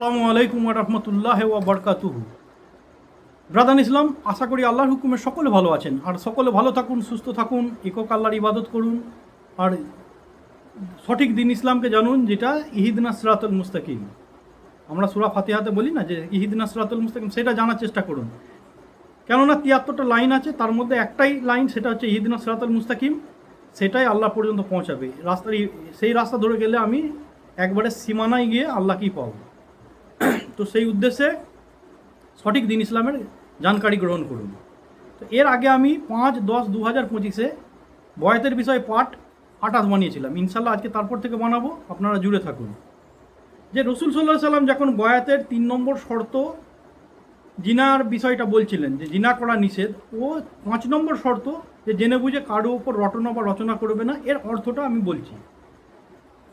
আসসালামু আলাইকুম রহমতুল্লাহ বরকাতুহু। ব্রাদান ইসলাম, আশা করি আল্লাহর হুকুমে সকলে ভালো আছেন। আর সকলে ভালো থাকুন, সুস্থ থাকুন, একক আল্লাহর ইবাদত করুন। আর সঠিক দিন ইসলামকে জানুন, যেটা ইহিদিনা সিরাতুল মুস্তাকিম। আমরা সুরা ফাতিহাতে বলি না যে ইহিদিনা সিরাতুল মুস্তাকিম, সেটা জানার চেষ্টা করুন। কেননা তিয়াত্তরটা লাইন আছে, তার মধ্যে একটাই লাইন, সেটা হচ্ছে ইহিদিনা সিরাতুল মুস্তাকিম, সেটাই আল্লাহ পর্যন্ত পৌঁছাবে। রাস্তার সেই রাস্তা ধরে গেলে আমি একবারে সীমানায় গিয়ে আল্লাহকেই পাবো? তো সেই উদ্দেশ্যে সঠিক দিন ইসলামের জানকারি গ্রহণ করুন। তো এর আগে আমি পাঁচ দশ দু হাজার পঁচিশে বয়তের বিষয়ে পাঠ আটাশ বানিয়েছিলাম। ইনশাল্লাহ আজকে তারপর থেকে বানাবো, আপনারা জুড়ে থাকুন। যে রসুল সাল্লাহ সাল্লাম যখন বয়াতের তিন নম্বর শর্ত জিনার বিষয়টা বলছিলেন, যে জিনা করা নিষেধ, ও পাঁচ নম্বর শর্ত যে জেনে বুঝে কারও ওপর রটনা বা রচনা করবে না, এর অর্থটা আমি বলছি।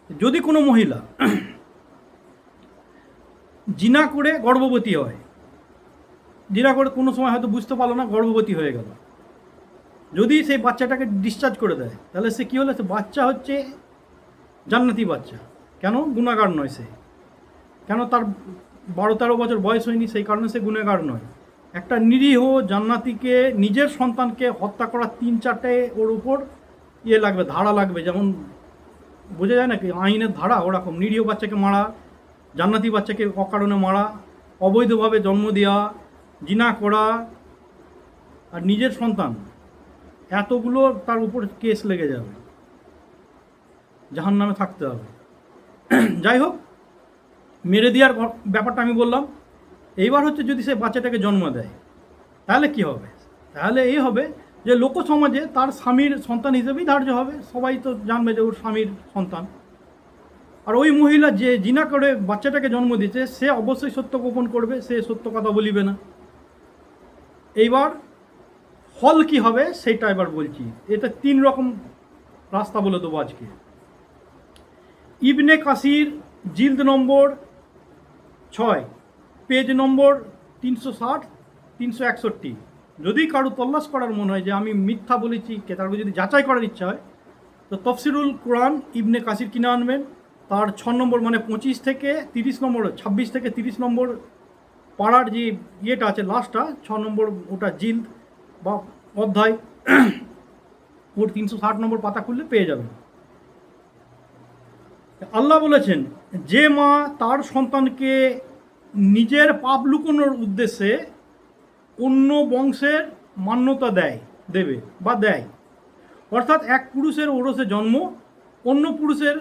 যদি কোনো মহিলা জিনা করে গর্ভবতী হয়। জিনা করে কোনো সময় হয়তো বুঝতে পারল না, গর্ভবতী হয়ে গেল। যদি সেই বাচ্চাটাকে ডিসচার্জ করে দেয়, তাহলে সে কী হলো? সে বাচ্চা হচ্ছে জান্নাতি বাচ্চা। কেন? গুণাগার নয় সে। কেন তার বারো তেরো বছর বয়স হয়নি? সেই কারণে সে গুণাগার নয়। একটা নিরীহ জান্নাতিকে, নিজের সন্তানকে হত্যা করার তিন চারটে ওর উপর ইয়ে লাগবে ধারা লাগবে। যেমন বোঝা যায় না কি? আইনের ধারা ওরকম। নিরীহ বাচ্চাকে মারা জান্নাতি বাচ্চাকে অকারণে মারা, অবৈধভাবে জন্ম দেওয়া জিনা করা, আর নিজের সন্তান, এতগুলো তার উপর কেস লেগে যাবে। জাহান নামে থাকতে হবে। যাই হোক, মেরে দেওয়ার ব্যাপারটা আমি বললাম। এইবার হচ্ছে যদি সে বাচ্চাটাকে জন্ম দেয়, তাহলে কি হবে? তাহলে এই হবে যে লোক সমাজে তার স্বামীর সন্তান হিসেবেই ধার্য হবে। সবাই তো জানবে যে ওর স্বামীর সন্তান। আর ওই মহিলা যে জিনা করে বাচ্চাটাকে জন্ম দিচ্ছে সে অবশ্যই সত্য গোপন করবে, সে সত্য কথা বলিবে না। এইবার ফল কি হবে সেটা এবার বলছি। এটা তিন রকম রাস্তা বলে দেবো আজকে। ইবনে কাসির জিল্দ নম্বর ছয়, পেজ নম্বর তিনশো ষাট, তিনশো একষট্টি। যদি কারও তল্লাশ করার মনে হয় যে আমি মিথ্যা বলেছি কে তার যদি যাচাই করার ইচ্ছা হয়, তো তফসিরুল কোরআন ইবনে কাসির কিনে আনবেন। তার ছ নম্বর মানে পঁচিশ থেকে তিরিশ নম্বর, ছাব্বিশ থেকে তিরিশ নম্বর পাড়ার যে ইয়েটা আছে লাস্টটা ছ নম্বর ওটা জিল বা অধ্যায়, ওর তিনশো ষাট নম্বর পাতা খুললে পেয়ে যাবেন। আল্লাহ বলেছেন, যে মা তার সন্তানকে নিজের পাপ লুকোনোর উদ্দেশ্যে অন্য বংশের মান্যতা দেয়, দেবে বা দেয়। অর্থাৎ এক পুরুষের ওরসে জন্ম, অন্য পুরুষের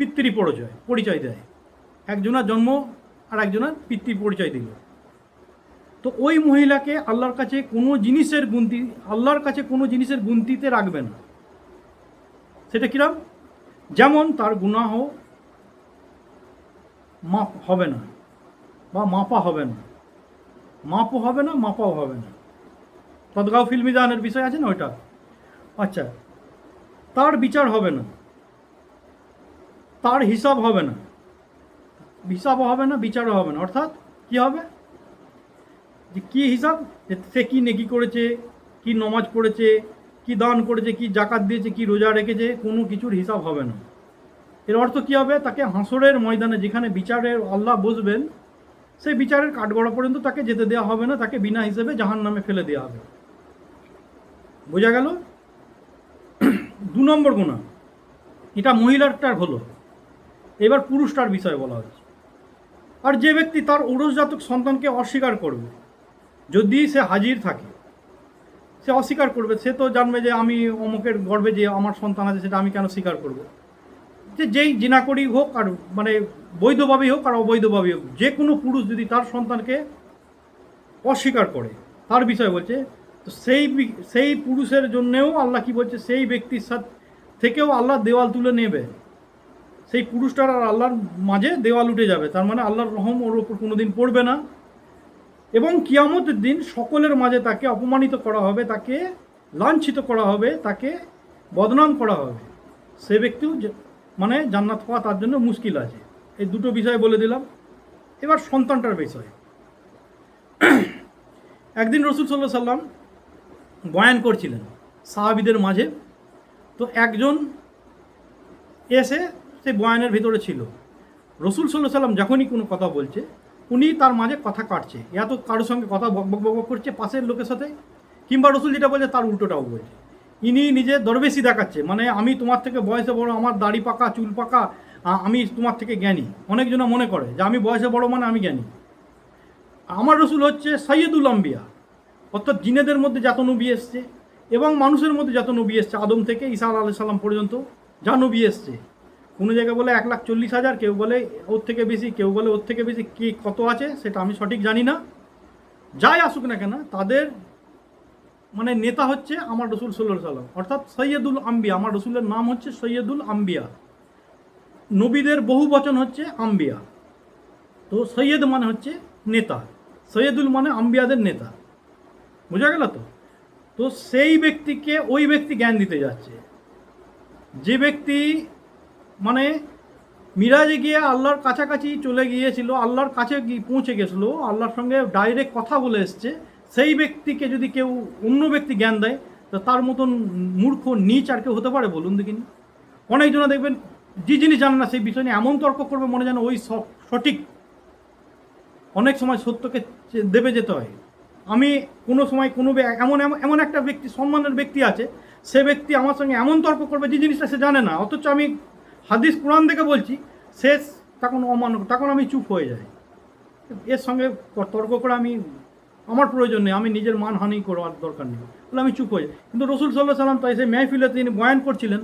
পিতৃ পরিচয় পরিচয় দেয়। একজনের জন্ম আর একজনের পিতৃ পরিচয় দিল। তো ওই মহিলাকে আল্লাহর কাছে কোনো জিনিসের গুনতি, আল্লাহর কাছে কোনো জিনিসের গুনতিতে রাখবে না। সেটা কিরম? যেমন তার গুনাহ মাপ হবে না বা মাপা হবে না। মাপও হবে না, মাপাও হবে না। তদগাঁও ফিল্মিদানের বিষয় আছে না ওইটা? আচ্ছা তার বিচার হবে না। তার হিসাব হবে না। হিসাবও হবে না বিচারও হবে না। অর্থাৎ কি হবে? যে কী হিসাব? যে সে কী নেকি করেছে, কি নমাজ পড়েছে, কি দান করেছে, কি জাকাত দিয়েছে, কি রোজা রেখেছে, কোনো কিছুর হিসাব হবে না। এর অর্থ কী হবে? তাকে হাসরের ময়দানে যেখানে বিচারের আল্লাহ বসবেন, সেই বিচারের কাঠগড়া পর্যন্ত তাকে যেতে দেওয়া হবে না, তাকে বিনা হিসেবে জাহান নামে ফেলে দেওয়া হবে। বোঝা গেল? দু নম্বর গুণা। এটা মহিলারটার হলো। এবার পুরুষটার বিষয় বলা হয়েছে আর যে ব্যক্তি তার ঔরসজাতক সন্তানকে অস্বীকার করবে, যদি সে হাজির থাকে, সে অস্বীকার করবে, সে তো জানবে যে আমি অমুকের গর্বে যে আমার সন্তান আছে, সেটা আমি কেন স্বীকার করব? যে যেই জিনা করি হোক আর মানে বৈধভাবেই হোক আর অবৈধভাবেই হোক, যে কোনো পুরুষ যদি তার সন্তানকে অস্বীকার করে, তার বিষয় বলছে, তো সেই সেই পুরুষের জন্যেও আল্লাহ কি বলছে, সেই ব্যক্তির সাথে থেকেও আল্লাহ দেওয়াল তুলে নেবে। সেই পুরুষটার আর আল্লাহর মাঝে দেওয়াল উঠে যাবে। তার মানে আল্লাহর রহম ওর ওপর কোনোদিন পড়বে না। এবং কিয়ামতের দিন সকলের মাঝে তাকে অপমানিত করা হবে, তাকে লাঞ্ছিত করা হবে, তাকে বদনাম করা হবে। সে ব্যক্তিও মানে জান্নাত পাওয়া তার জন্য মুশকিল আছে। এই দুটো বিষয় বলে দিলাম। এবার সন্তানটার বিষয়। একদিন রসুল সাল্লাহ সাল্লাম বয়ান করছিলেন সাহাবিদের মাঝে। তো একজন এসে সে বয়ানের ভিতরে ছিল। রসুল সাল্লাহ সাল্লাম যখনই কোনো কথা বলছে, উনি তার মাঝে কথা কাটছে। এত কারোর সঙ্গে কথা বক বক বক করছে পাশের লোকের সাথে, কিংবা রসুল যেটা বলছে তার উল্টোটাও বলছে। ইনি নিজে দরবেশি দেখাচ্ছে মানে আমি তোমার থেকে বয়সে বড়, আমার দাড়ি পাকা, চুল পাকা আমি তোমার থেকে জ্ঞানী। অনেকজনা মনে করে যে আমি বয়সে বড় মানে আমি জ্ঞানী। আমার রসুল হচ্ছে সৈয়দুল আম্বিয়া, অর্থাৎ জিনেদের মধ্যে যত নবী এসছে এবং মানুষের মধ্যে যত নবী এসছে, আদম থেকে ঈসা আলাহ সাল্লাম পর্যন্ত যা নবী এসছে কোনো জায়গায় বলে এক লাখ চল্লিশ হাজার, কেউ বলে ওর থেকে বেশি, কেউ বলে ওর থেকে বেশি, কে কত আছে সেটা আমি সঠিক জানি না। যাই আসুক না কেন, তাদের মানে নেতা হচ্ছে আমার রসুল সাল্লাহ সাল্লাম, অর্থাৎ সৈয়দুল আম্বিয়া। আমার রসুলের নাম হচ্ছে সৈয়দুল আম্বিয়া। নবীদের বহু বচন হচ্ছে আম্বিয়া। তো সৈয়দ মানে হচ্ছে নেতা, সৈয়দুল মানে আম্বিয়াদের নেতা। বোঝা গেল তো? তো সেই ব্যক্তিকে ওই ব্যক্তি জ্ঞান দিতে যাচ্ছে। যে ব্যক্তি মানে মিরাজে গিয়ে আল্লাহর কাছাকাছি চলে গিয়েছিল, আল্লাহর কাছে পৌঁছে গেছিল, আল্লাহর সঙ্গে ডাইরেক্ট কথা বলে এসছে। সেই ব্যক্তিকে যদি কেউ অন্য ব্যক্তি জ্ঞান দেয়, তো তার মতন মূর্খ, নিচ আর কেউ হতে পারে বলুন দেখিনি? অনেকজনা দেখবেন, যে জিনিস জানে না সেই বিষয় নিয়ে এমন তর্ক করবে, মনে যেন ওই সঠিক। অনেক সময় সত্যকে দেবে যেতে হয়। আমি কোনো সময় কোনো এমন এমন একটা ব্যক্তি, সম্মানের ব্যক্তি আছে, সে ব্যক্তি আমার সঙ্গে এমন তর্ক করবে, যে জিনিসটা সে জানে না। অথচ আমি হাদিস কোরআন থেকে বলছি সে তখন অমান্য তখন আমি চুপ হয়ে যাই। এর সঙ্গে তর্ক করে আমি, আমার প্রয়োজন নেই, আমি নিজের মানহানি করার দরকার নেই। বলে আমি চুপ হয়ে যাই। কিন্তু রসুল সাল্লাহ সাল্লাম তাই সেই মেহফিলে তিনি বয়ান করছিলেন,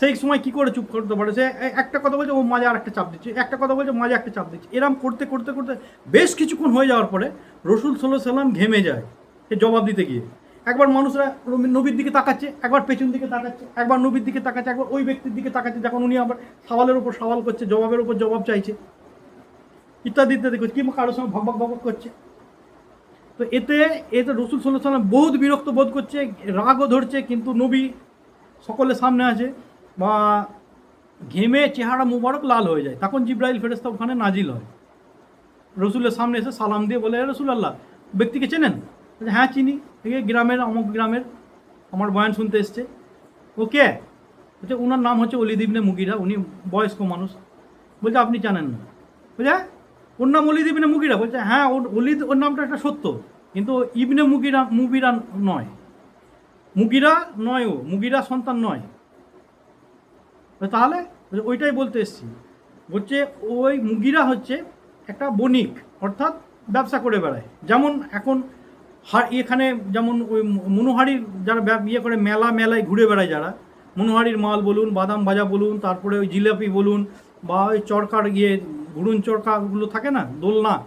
সেই সময় কি করে চুপ করতে পারে? সে একটা কথা বলছে, ও মাঝে আর একটা চাপ দিচ্ছে, একটা কথা বলছে, মাঝে একটা চাপ দিচ্ছে। এরম করতে করতে করতে বেশ কিছুক্ষণ হয়ে যাওয়ার পরে রসুল সাল্লাহ সাল্লাম ঘেমে যায়, সে জবাব দিতে গিয়ে। একবার মানুষরা নবীর দিকে তাকাচ্ছে, একবার পেছন দিকে তাকাচ্ছে, একবার নবীর দিকে তাকাচ্ছে, একবার ওই ব্যক্তির দিকে তাকাচ্ছে, যখন উনি আবার সওয়ালের উপর সওয়াল করছে, জবাবের উপর জবাব চাইছে, ইত্যাদি ইত্যাদি করছে, কিংবা কারোর সঙ্গে ভক ভক ভক ভক করছে। তো এতে এতে রসুল সাল্লাহ সাল্লাম বহুত বিরক্ত বোধ করছে, রাগও ধরছে, কিন্তু নবী সকলের সামনে আছে, বা ঘেমে চেহারা মুবারক লাল হয়ে যায়। তখন জিব্রাইল ফেরেস্তা ওখানে নাজিল হয়। রসুলের সামনে এসে সালাম দিয়ে বলে রসুল আল্লাহ ব্যক্তিকে চেনেন? হ্যাঁ চিনি। এই গ্রামের অমুক গ্রামের আমার বয়ান শুনতে এসছে। ওকে? বলছে ওনার নাম হচ্ছে অলিদ ইবনে মুগিরা উনি বয়স্ক মানুষ। বলছে আপনি জানেন না। বলছে "হ্যাঁ, ওর নাম অলিদ ইবনে মুগিরা? বলছে হ্যাঁ ওর অলিদ ওর নামটা একটা সত্য। কিন্তু ইবনে মুগিরা মুগিরা নয়। মুগিরা নয় ও মুগিরা সন্তান নয়। তাহলে? ওইটাই বলতে এসছি। বলছে ওই মুগিরা হচ্ছে একটা বণিক অর্থাৎ ব্যবসা করে বেড়ায়। যেমন এখন হা- এখানে যেমন ওই মনোহারির যারা ইয়ে করে, মেলা, মেলায় ঘুরে বেড়ায় যারা, মনোহারির মাল বলুন, বাদাম ভাজা বলুন, তারপরে ওই জিলাপি বলুন, বা ওই চরকার ইয়ে ঘুরুন চরকাগুলো থাকে না, দোলনা,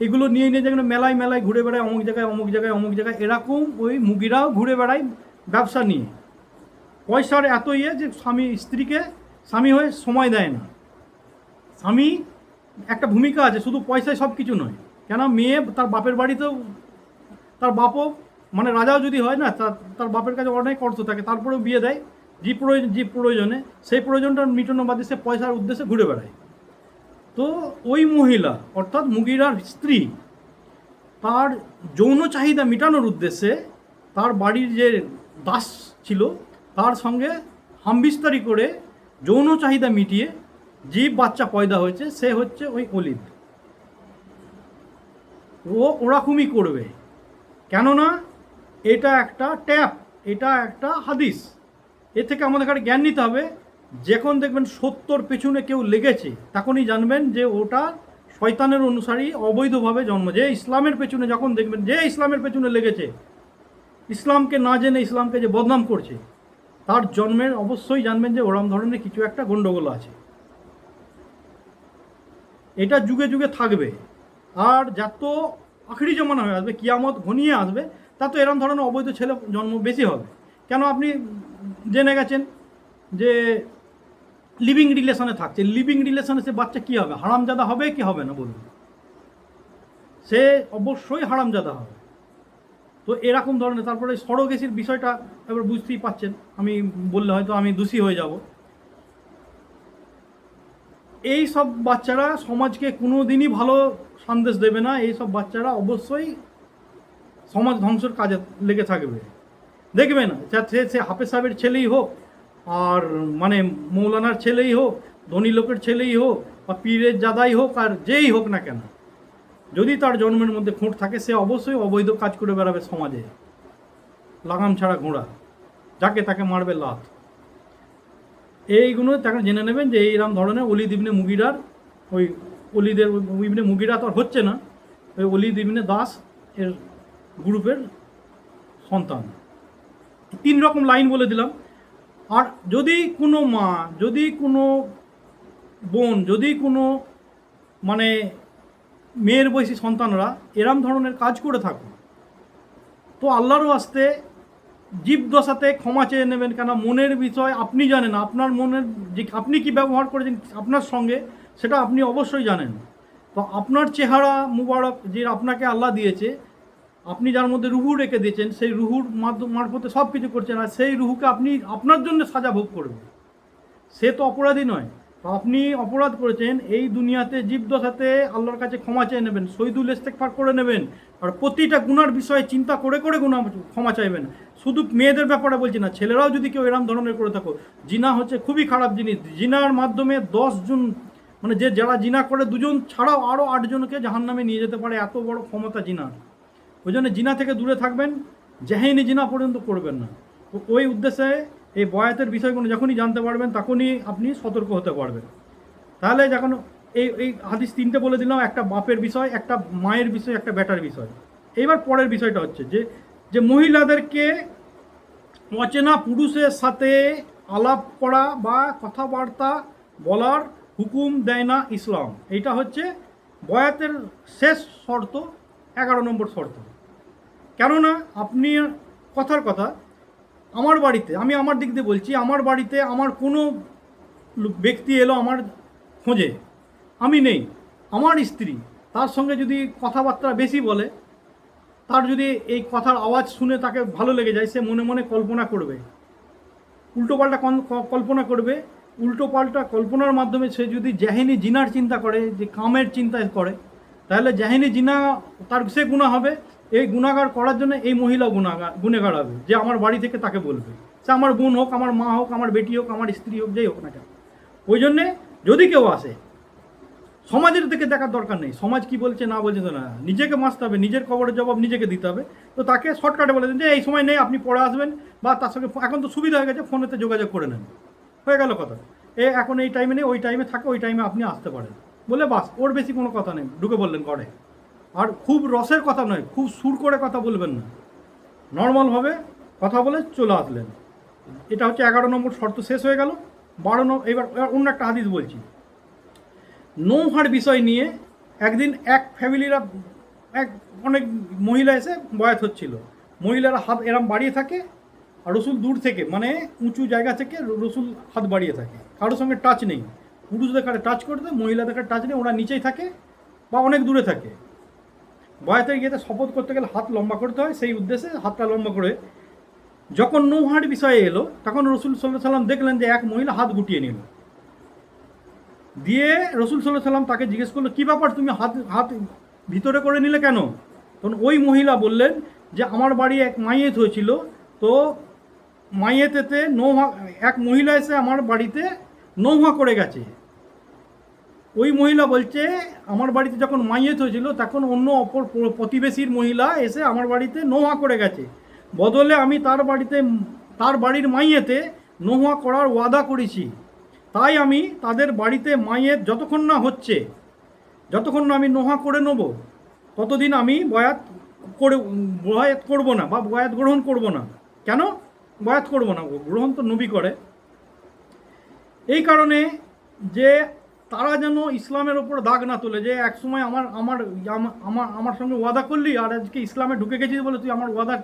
এগুলো নিয়ে নিয়ে যেখানে মেলায় মেলায় ঘুরে বেড়ায়, অমুক জায়গায় অমুক জায়গায় অমুক জায়গায়, এরকম ওই মুগিরাও ঘুরে বেড়ায় ব্যবসা নিয়ে। পয়সার এত ইয়ে যে স্বামী, স্ত্রীকে স্বামী হয়ে সময় দেয় না। স্বামী একটা ভূমিকা আছে, শুধু পয়সায় সব কিছু নয়। কেন? মেয়ে তার বাপের বাড়িতেও তার বাপও মানে রাজাও যদি হয় না, তার বাপের কাছে অনেক অর্থ থাকে, তারপরেও বিয়ে দেয়। যে প্রয়োজন, যে প্রয়োজনে, সেই প্রয়োজনটা মিটানো বাদে সে পয়সার উদ্দেশ্যে ঘুরে বেড়ায়। তো ওই মহিলা, অর্থাৎ মুগিরার স্ত্রী, তার যৌন চাহিদা মেটানোর উদ্দেশ্যে তার বাড়ির যে দাস ছিল, তার সঙ্গে হামবিস্তারি করে যৌন চাহিদা মিটিয়ে যে বাচ্চা পয়দা হয়েছে, সে হচ্ছে ওই অলিদ ও ওরকমই করবে। কেননা এটা একটা ট্যাপ, এটা একটা হাদিস। এ থেকে আমাদের কাছে জ্ঞান নিতে হবে, যখন দেখবেন সত্যর পেছনে কেউ লেগেছে, তখনই জানবেন যে ওটা শয়তানের অনুসারী অবৈধভাবে জন্ম। যে ইসলামের পেছনে যখন দেখবেন, যে ইসলামের পেছনে লেগেছে, ইসলামকে না জেনে ইসলামকে যে বদনাম করছে, তার জন্মের অবশ্যই জানবেন যে ওরম ধরনের কিছু একটা গণ্ডগোল আছে। এটা যুগে যুগে থাকবে। আর যত আখড়ি জমানা হয়ে আসবে, কিয়ামত ঘনিয়ে আসবে, তা তো এরম ধরনের অবৈধ ছেলে জন্ম বেশি হবে। কেন আপনি জেনে গেছেন যে লিভিং রিলেশনে থাকছে লিভিং রিলেশনে সে বাচ্চা কী হবে? হারামজাদা হবে কি হবে না বলুন। সে অবশ্যই হারামজাদা হবে। তো এরকম ধরনের, তারপরে সরগেসির বিষয়টা এবার বুঝতেই পাচ্ছেন আমি বললে হয়তো আমি দোষী হয়ে যাব। এই সব বাচ্চারা সমাজকে কোনো দিনই ভালো সন্দেশ দেবে না, এই সব বাচ্চারা অবশ্যই সমাজ ধ্বংসের কাজে লেগে থাকবে। দেখবে না যাতে সে হাফেজ সাহেবের ছেলেই হোক, আর মানে মৌলানার ছেলেই হোক, ধনী লোকের ছেলেই হোক, বা পীরের জাদাই হোক, আর যেই হোক না কেন, যদি তার জন্মের মধ্যে খুঁট থাকে, সে অবশ্যই অবৈধ কাজ করে বেড়াবে সমাজে। লাগাম ছাড়া ঘোড়া, যাকে তাকে মারবে লাথ। এইগুলো তাকে জেনে নেবেন যে এইরকম ধরনের অলিদ ইবনে মুগিরার, ওই অলিদের ইবনে মুগিরা তো আর হচ্ছে না। ওই অলিদ ইবনে দাস এর গ্রুপের সন্তান। তিন রকম লাইন বলে দিলাম। আর যদি কোনো মা, যদি কোনো বোন, যদি কোনো মানে মেয়ের বয়সী সন্তানরা এরম ধরনের কাজ করে থাকো তো আল্লাহর আসতে জীবদশাতে ক্ষমা চেয়ে নেবেন কেন মনের বিষয় আপনি জানেন, আপনার মনের যে আপনি কি ব্যবহার করেছেন আপনার সঙ্গে সেটা আপনি অবশ্যই জানেন। তো আপনার চেহারা মুবারক যে আপনাকে আল্লাহ দিয়েছে, আপনি যার মধ্যে রুহু রেখে দিয়েছেন, সেই রুহুর মারফতে সব কিছু করছেন আর সেই রুহুকে আপনি আপনার জন্য সাজা ভোগ করবে সে তো অপরাধী নয়। আপনি অপরাধ করেছেন, এই দুনিয়াতে জীবদশাতে আল্লাহর কাছে ক্ষমা চেয়ে নেবেন, শহীদুল ইস্তেকফার করে নেবেন, আর প্রতিটা গুনার বিষয়ে চিন্তা করে করে গুণা ক্ষমা চাইবেন। শুধু মেয়েদের ব্যাপারে বলছি না, ছেলেরাও যদি কেউ এরম ধরনের করে থাকো, জিনা হচ্ছে খুবই খারাপ জিনিস। জিনার মাধ্যমে দশ জন মানে যে যারা জিনা করে, দুজন ছাড়াও আরও আটজনকে জাহান্নামে নিয়ে যেতে পারে, এত বড় ক্ষমতা জিনার ওই জন্য জিনা থেকে দূরে থাকবেন, জাহিনী জিনা পর্যন্ত করবেন না। ওই উদ্দেশ্যে এই বয়াতের বিষয়গুলো যখনই জানতে পারবেন, তখনই আপনি সতর্ক হতে পারবেন। তাহলে যখন এই এই হাদিস তিনটে বলে দিলাম, একটা বাপের বিষয়, একটা মায়ের বিষয়, একটা বেটার বিষয়। এইবার পরের বিষয়টা হচ্ছে যে যে মহিলাদেরকে অচেনা পুরুষের সাথে আলাপ করা বা কথাবার্তা বলার হুকুম দেয় না ইসলাম। এইটা হচ্ছে বয়াতের শেষ শর্ত, এগারো নম্বর শর্ত। কেননা, আপনি কথার কথা আমার বাড়িতে, আমি আমার দিক দিয়ে বলছি, আমার বাড়িতে আমার কোনো ব্যক্তি এলো আমার খোঁজে। আমি নেই। আমার স্ত্রী, তার সঙ্গে যদি কথাবার্তা বেশি বলে, তার যদি এই কথার আওয়াজ শুনে তাকে ভালো লেগে যায়, সে মনে মনে কল্পনা করবে। উল্টোপাল্টা কল্পনা করবে। উল্টোপাল্টা কল্পনার মাধ্যমে সে যদি জাহিনী জিনার চিন্তা করে, যে কামের চিন্তা করে, তাহলে জাহিনী জিনা, তার সে গুণা হবে। এই গুণাগার করার জন্য এই মহিলা গুণাগার গুণেগার হবে, যে আমার বাড়ি থেকে তাকে বলবে। সে আমার বোন হোক, আমার মা হোক, আমার বেটি হোক, আমার স্ত্রী হোক, যেই হোক না কেন। ওই জন্যে যদি কেউ আসে, সমাজের দিকে দেখার দরকার নেই। সমাজ কি বলছে না বলছে তো না। নিজেকে মাসতে হবে, নিজের খবরের জবাব নিজেকে দিতে হবে। তো তাকে শর্টকাটে বলে দেন যে, এই সময় নেই, আপনি পরে আসবেন বা তার সঙ্গে এখন তো সুবিধা হয়ে গেছে, ফোনেতে যোগাযোগ করে নেন। হয়ে গেল কথা। এ এখন এই টাইমে নেই, ওই টাইমে থাকে, ওই টাইমে আপনি আসতে পারেন। বলে বাস, ওর বেশি কোনো কথা নেই। ঢুকে বললেন ঘরে আর খুব রসের কথা নয়, খুব সুর করে কথা বলবেন না। নর্মালভাবে কথা বলে চলে আসলেন। এটা হচ্ছে এগারো নম্বর শর্ত শেষ হয়ে গেল। বারো নম্বর এবার অন্য একটা হাদিস বলছি। নৌহার বিষয় নিয়ে একদিন এক ফ্যামিলিরা, এক অনেক মহিলা এসে বয়াত হচ্ছিল। মহিলারা হাত এরম বাড়িয়ে থাকে আর রসুল দূর থেকে মানে উঁচু জায়গা থেকে রসুল হাত বাড়িয়ে থাকে। কারোর সঙ্গে টাচ নেই। পুরুষদের কাছে টাচ করতে, মহিলাদের কাছে টাচ নেই, ওরা নিচেই থাকে বা অনেক দূরে থাকে। বয়াতে গিয়ে শপথ করতে গেলে হাত লম্বা করতে হয়, সেই উদ্দেশ্যে হাতটা লম্বা করে যখন নৌহার বিষয়ে এলো, তখন রসুল সাল্লাহ সাল্লাম দেখলেন যে এক মহিলা হাত গুটিয়ে নিল। দিয়ে রসুল সাল্লাহ সাল্লাম তাকে জিজ্ঞেস করল, কী ব্যাপার তুমি হাত হাত ভিতরে করে নিলে কেন? তখন ওই মহিলা বললেন যে, আমার বাড়ি এক মাইয়েত হয়েছিল, তো মাইয়েতেতে নৌহা, এক মহিলা এসে আমার বাড়িতে নৌহা করে গেছে। ওই মহিলা বলছে, আমার বাড়িতে যখন মাইয়েত হয়েছিল, তখন অন্য অপর প্রতিবেশীর মহিলা এসে আমার বাড়িতে নোহা করে গেছে। বদলে আমি তার বাড়িতে, তার বাড়ির মাইয়েতে নোহা করার ওয়াদা করেছি। তাই আমি তাদের বাড়িতে মাইয়ের যতক্ষণ না হচ্ছে, যতক্ষণ না আমি নোহা করে নেব, ততদিন আমি বয়াত করে, বয়াত করব না বা বয়াত গ্রহণ করব না। কেন? বয়াত করব না। গ্রহণ তো নবী করে। এই কারণে যে তারা যেন ইসলামের ওপর দাগ না তোলে, যে এক সময় আমার আমার আমার আমার সঙ্গে ওয়াদা করলি আর আজকে ইসলামে ঢুকে গেছিস বলে তুই আমার ওয়াদা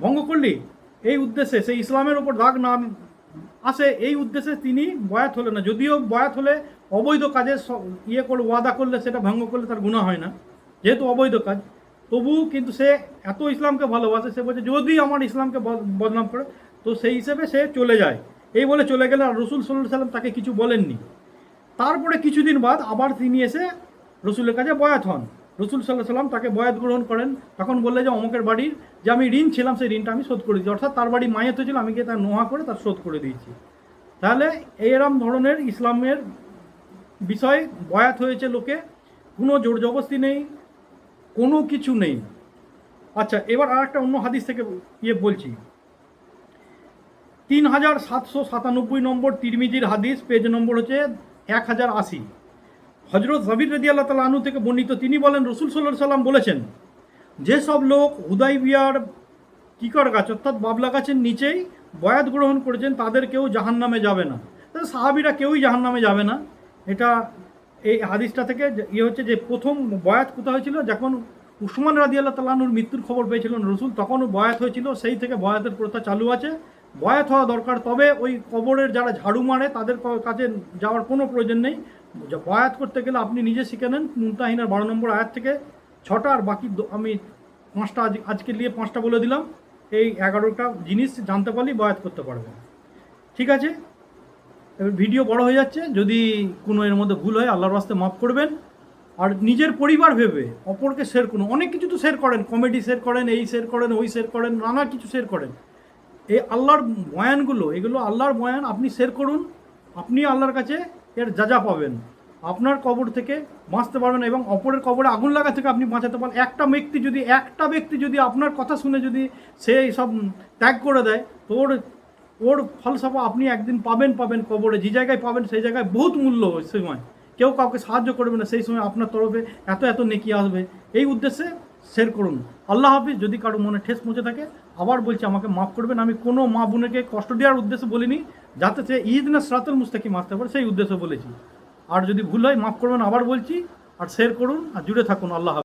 ভঙ্গ করলি, এই উদ্দেশ্যে, সেই ইসলামের ওপর দাগ না আসে, এই উদ্দেশ্যে তিনি বয়াত হলেন না। যদিও বয়াত হলে অবৈধ কাজে ইয়ে করে, ওয়াদা করলে, সেটা ভঙ্গ করলে তার গুণা হয় না, যেহেতু অবৈধ কাজ। তবু কিন্তু সে এত ইসলামকে ভালোবাসে, সে বলছে, যদি আমার ইসলামকে বদ- বদনাম করে, তো সেই হিসেবে সে চলে যায়। এই বলে চলে গেলে আর রসুল সাল্লাহ সাল্লাম তাকে কিছু বলেননি। তারপরে কিছুদিন বাদ আবার তিনি এসে রসুলের কাছে বয়াত হন। রসুল সাল্লাহ সাল্লাম তাকে বয়াত গ্রহণ করেন। তখন বললে যে, অমকের বাড়ির যে আমি ঋণ ছিলাম, সেই ঋণটা আমি শোধ করে দিয়েছি। অর্থাৎ তার বাড়ি মায়েত হয়েছিল, আমি গিয়ে তার নোহা করে তার শোধ করে দিয়েছি। তাহলে এইরকম ধরনের ইসলামের বিষয়ে বয়াত হয়েছে লোকে। কোনো জোর জবস্তি নেই, কোনো কিছু নেই। আচ্ছা এবার আর একটা অন্য হাদিস থেকে ইয়ে বলছি। তিন হাজার সাতশো সাতানব্বই নম্বর তিরমিজির হাদিস, পেজ নম্বর হচ্ছে এক হাজার আশি। হজরত জবির রদি আল্লাহ তালা আনু থেকে বর্ণিত তিনি বলেন, রসুল সাল্লাহ সাল্লাম বলেছেন, যেসব লোক হুদাই বিয়ার কিকর গাছ অর্থাৎ বাবলা গাছের নিচেই বয়াত গ্রহণ করেছেন, তাদের কেউ জাহান নামে যাবে না। সাহাবিরা কেউই জাহান নামে যাবে না। এটা এই হাদিসটা থেকে ইয়ে হচ্ছে যে প্রথম বয়াত কোথা হয়েছিল? যখন উসমান রাদি আল্লাহ তালানুর মৃত্যুর খবর পেয়েছিলেন রসুল, তখনও বয়াত হয়েছিল, সেই থেকে বয়াতের প্রথা চালু আছে। বয়াত হওয়া দরকার। তবে ওই কবরের যারা ঝাড়ু মারে, তাদের কাছে যাওয়ার কোনো প্রয়োজন নেই। বয়াত করতে গেলে আপনি নিজে শিখে নেন। মুমতাহিনার বারো নম্বর আয়াত থেকে ছটা আর বাকি আমি পাঁচটা আজ আজকে নিয়ে পাঁচটা বলে দিলাম। এই এগারোটা জিনিস জানতে পারলেই বয়াত করতে পারবেন। ঠিক আছে? এবার ভিডিও বড় হয়ে যাচ্ছে। যদি কোনো এর মধ্যে ভুল হয়, আল্লাহর রাস্তে মাফ করবেন। আর নিজের পরিবার ভেবে, অপরকে শেয়ার করুন। অনেক কিছু তো শেয়ার করেন। কমেডি শেয়ার করেন, এই শেয়ার করেন, ওই শেয়ার করেন, নানা কিছু শেয়ার করেন। এই আল্লাহর বয়ানগুলো এগুলো আল্লাহর বয়ান আপনি শেয়ার করুন, আপনি আল্লাহর কাছে এর যা যা পাবেন। আপনার কবর থেকে বাঁচতে পারবেন এবং অপরের কবরে আগুন লাগা থেকে আপনি বাঁচাতে পারেন একটা ব্যক্তি যদি, একটা ব্যক্তি যদি আপনার কথা শুনে যদি সে সব ত্যাগ করে দেয়, তো ওর ওর ফলসফা আপনি একদিন পাবেন পাবেন কবরে। যে জায়গায় পাবেন, সেই জায়গায় বহুত মূল্য সময়। কেউ কাউকে সাহায্য করবে না, সেই সময় আপনার তরফে এত এত নেকি আসবে। এই উদ্দেশ্যে শেয়ার করুন। আল্লাহ হাফিজ, যদি কারও মনে ঠেস পৌঁছে থাকে আবার বলছি, আমাকে মাফ করবেন আমি কোনো মা বোনকে কষ্ট দেওয়ার উদ্দেশ্যে বলিনি, যাতে সে ঈদ না সরাতুল মুস্তাকিম মারতে পারে, সেই উদ্দেশ্যে বলেছি। আর যদি ভুল হয়, মাফ করবেন, আবার বলছি, আর শেয়ার করুন, আর জুড়ে থাকুন, আল্লাহ